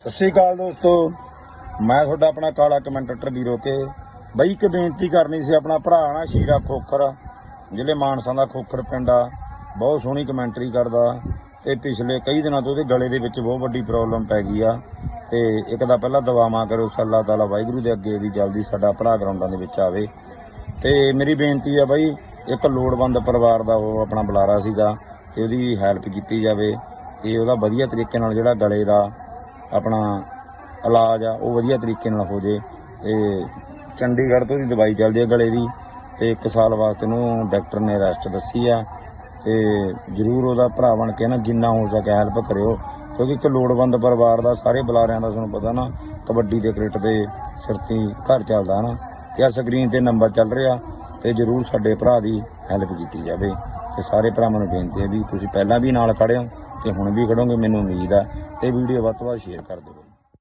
ਸਤਿ ਸ਼੍ਰੀ ਅਕਾਲ ਦੋਸਤੋ। ਮੈਂ ਤੁਹਾਡਾ ਆਪਣਾ ਕਾਲਾ ਕਮੈਂਟੇਟਰ ਵੀਰੋ ਕੇ। ਬਈ, ਇੱਕ ਬੇਨਤੀ ਕਰਨੀ ਸੀ ਆਪਣਾ ਭਰਾ ਨਾ, ਸ਼ੀਰਾ ਖੋਖਰ, ਜ਼ਿਲ੍ਹੇ ਮਾਨਸਾ ਦਾ ਖੋਖਰ ਪਿੰਡ ਆ। ਬਹੁਤ ਸੋਹਣੀ ਕਮੈਂਟਰੀ ਕਰਦਾ। ਤੇ ਪਿਛਲੇ ਕਈ ਦਿਨਾਂ ਤੋਂ ਉਹਦੇ ਗਲੇ ਦੇ ਵਿੱਚ ਬਹੁਤ ਵੱਡੀ ਪ੍ਰੋਬਲਮ ਪੈ ਗਈ ਆ। ਤੇ ਇੱਕ ਦਾ ਪਹਿਲਾਂ ਦਵਾਵਾਂ ਕਰੋ ਅੱਲਾਹ ਤਾਲਾ ਵਾਹਿਗੁਰੂ ਦੇ ਅੱਗੇ ਵੀ ਜਲਦੀ ਸਾਡਾ ਭਰਾ ਗਰਾਊਂਡਾਂ ਦੇ ਵਿੱਚ ਆਵੇ। ਤੇ ਮੇਰੀ ਬੇਨਤੀ ਆ ਬਾਈ, ਇੱਕ ਲੋੜਵੰਦ ਪਰਿਵਾਰ ਦਾ ਉਹ ਆਪਣਾ ਬੁਲਾਰਾ ਸੀਗਾ, ਤੇ ਉਹਦੀ ਹੈਲਪ ਕੀਤੀ ਜਾਵੇ। ਤੇ ਉਹਦਾ ਵਧੀਆ ਤਰੀਕੇ ਨਾਲ ਜਿਹੜਾ ਗਲੇ ਦਾ ਆਪਣਾ ਇਲਾਜ ਆ, ਉਹ ਵਧੀਆ ਤਰੀਕੇ ਨਾਲ ਹੋ ਜੇ। ਤੇ ਚੰਡੀਗੜ੍ਹ ਤੋਂ ਦੀ ਦਵਾਈ ਚੱਲਦੀ ਹੈ ਗਲੇ ਦੀ, ਤੇ 1 ਸਾਲ ਵਾਸਤੇ ਨੂੰ ਡਾਕਟਰ ਨੇ ਰੈਸਟ ਦੱਸੀ ਆ। ਤੇ ਜਰੂਰ ਉਹਦਾ ਭਰਾ ਬਣ ਕੇ ਨਾ ਜਿੰਨਾ ਹੋ ਸਕੇ ਹੈਲਪ ਕਰਿਓ, ਕਿਉਂਕਿ ਇੱਕ ਲੋੜਵੰਦ ਪਰਿਵਾਰ ਦਾ, ਸਾਰੇ ਬੁਲਾਰਿਆਂ ਦਾ ਤੁਹਾਨੂੰ ਪਤਾ ਨਾ, ਕਬੱਡੀ ਤੇ ਕ੍ਰਿਕਟ ਦੇ ਸਿਰਤੀ ਘਰ ਚੱਲਦਾ ਨਾ। ਤੇ ਆ ਸਕਰੀਨ ਤੇ ਨੰਬਰ ਚੱਲ ਰਿਹਾ, ਤੇ ਜਰੂਰ ਸਾਡੇ ਭਰਾ ਦੀ ਹੈਲਪ ਕੀਤੀ ਜਾਵੇ। ਤੇ ਸਾਰੇ ਭਰਾਵਾਂ ਨੂੰ ਬੇਨਤੀ ਹੈ ਵੀ ਤੁਸੀਂ ਪਹਿਲਾਂ ਵੀ ਨਾਲ ਖੜੇ ਹੋ ਤੇ ਹੁਣ ਵੀ ਖੜੋਗੇ, ਮੈਨੂੰ ਉਮੀਦ ਆ। ਤੇ ਵੀਡੀਓ ਵੱਧ ਤੋਂ ਵੱਧ ਸ਼ੇਅਰ ਕਰ ਦਿਓ।